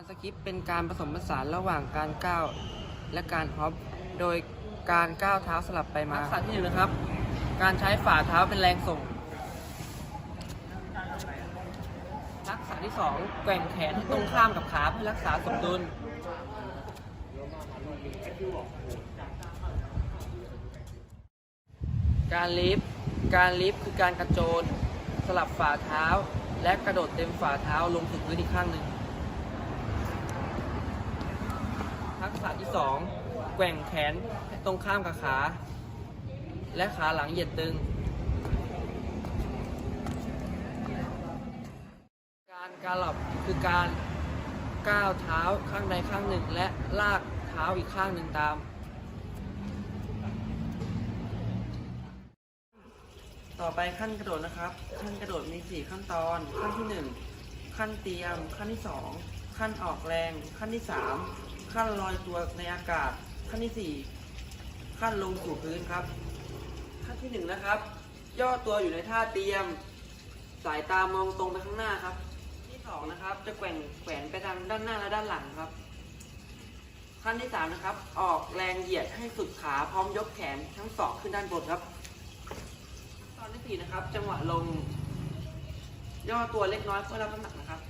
การสกิปเป็นการผสมผสานระหว่างการก้าวและการฮอปโดยการก้าวเท้าสลับไปมาทักษะที่หนึ่งนะครับ การใช้ฝ่าเท้าเป็นแรงส่งทักษะที่สองแกว่งแขนตรงข้ามกับขาเพื่อรักษาสมดุลการลิฟต์การลิฟต์คือการกระโจน สลับฝ่าเท้า และกระโดดเต็มฝ่าเท้าลงถึงพื้นอีกข้างหนึ่ง ทักษะที่สองแกว่งแขนตรงข้ามกับขา และขาหลังเหยียดตึง การกาลับคือการก้าวเท้าข้างใดข้างหนึ่ง และลากเท้าอีกข้างหนึ่งตาม ต่อไปขั้นกระโดดนะครับ ขั้นกระโดดมี 4 ขั้นตอน ขั้นที่ 1 ขั้นเตรียม ขั้นที่ 2 ขั้นออกแรง ขั้นที่ 3 ขั้นลอยตัวในอากาศ ขั้นที่ 4 ขั้นลงสู่พื้นครับ ขั้นที่ 1 นะครับ ย่อตัวอยู่ในท่าเตรียม สายตามองตรงไปข้างหน้าครับ ที่สองนะครับ จะแกว่งแขวนไปทางด้านหน้าและด้านหลังครับ ขั้นที่สามนะครับ ออกแรงเหยียดให้สุดขาพร้อมยกแขนทั้งสองขึ้นด้านบนครับ ตอนที่สี่นะครับ จังหวะลง ย่อตัวเล็กน้อยเพื่อรับน้ำหนักนะครับ